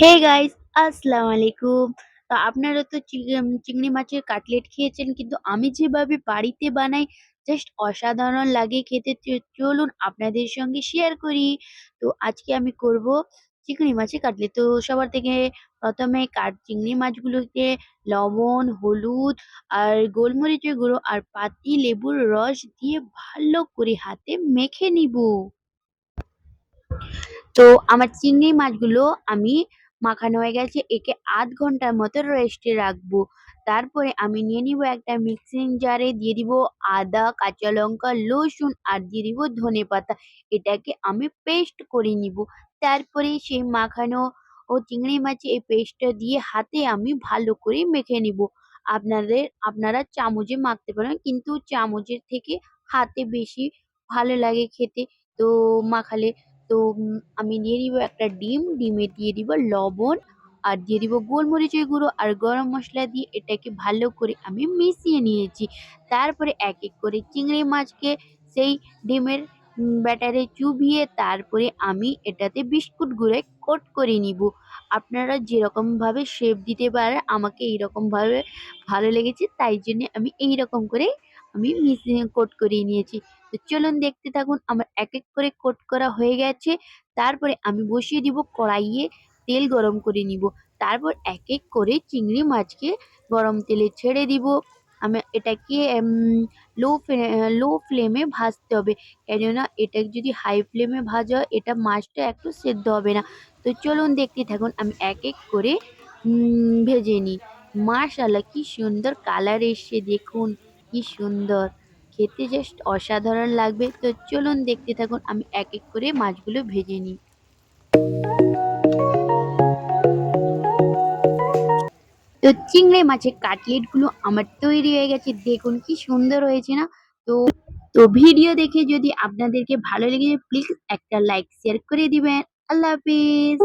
Hey guys আসসালামু আলাইকুম। তো আপনারা তো চিংড়ি মাছের কাটলেট খেয়েছেন, কিন্তু আমি যেভাবে বাড়িতে বানাই জাস্ট অসাধারণ লাগে খেতে। চলুন আপনাদের সঙ্গে শেয়ার করি। তো আজকে আমি করব চিংড়ি মাছের কাটলেট। তো সবার থেকে প্রথমে কাট, চিংড়ি মাছগুলোকে লবণ, হলুদ আর গোলমরিচের গুঁড়ো আর পাতি, লেবুর রস দিয়ে ভালো করে হাতে মেখে নিব। তো আমার চিংড়ি মাছগুলো আমি মাখানো হয়ে গেছে, একে আধ ঘণ্টার মতো রেস্টে রাখব। তারপরে আমি নিয়ে নিব একটা মিক্সিং জারে দিয়ে দিব আদা, কাঁচা লঙ্কা, রসুন আর দিয়ে দিব ধনে পাতা। এটাকে আমি পেস্ট করে নিব। তারপরে সেই মাখানো ও চিংড়ি মাছে এই পেস্টটা দিয়ে হাতে আমি ভালো করে মেখে নিব। আপনাদের, আপনারা চামচে মাখতে পারেন, কিন্তু চামচের থেকে হাতে বেশি ভালো লাগে খেতে। তো মাখালে তো আমি দিয়ে দিব একটা ডিম, ডিমে দিয়ে দিব লবণ আর দিয়ে দিব গোলমরিচের গুঁড়ো আর গরম মশলা দিয়ে এটাকে ভালো করে আমি মিশিয়ে নিয়েছি। তারপরে এক এক করে চিংড়ি মাছকে সেই ডিমের ব্যাটারে চুবিয়ে তারপরে আমি এটাতে বিস্কুট গুঁড়ে কোট করে নিব। আপনারা যেরকমভাবে শেপ দিতে পারেন আমাকে এইরকমভাবে ভালো লেগেছে, তাই জন্য আমি এই রকম করে আমি মিশিয়ে কোট করিয়ে নিয়েছি। তো চলুন দেখতে থাকুন, আমার এক এক করে কোট করা হয়ে গেছে। তারপরে আমি বসিয়ে দিব কড়াইয়ে তেল গরম করে নিব। তারপর এক এক করে চিংড়ি মাছকে গরম তেলে ছেড়ে দিব। আমি এটাকে লো লো ফ্লেমে ভাজতে হবে। কেননা এটা যদি হাই ফ্লেমে ভাজা হয়, এটা মাছটা একটু সেদ্ধ হবে না। তো চলুন দেখতে থাকুন, আমি এক এক করে ভেজে নিই। মাশাল্লাহ কি সুন্দর কালার এসছে, দেখুন। কি সুন্দর। খেতে জাস্ট অসাধারণ লাগবে। তো চলুন দেখতে থাকুন, আমি এক এক করে মাছগুলো ভেজে নিই। তো চিংড়ি মাছের কাটলেটগুলো আমার তৈরি হয়ে গেছে। দেখুন কি সুন্দর হয়েছে না? তো তো ভিডিও দেখে যদি আপনাদেরকে ভালো লেগে প্লিজ একটা লাইক শেয়ার করে দিবেন। আল্লাহ হাফিজ।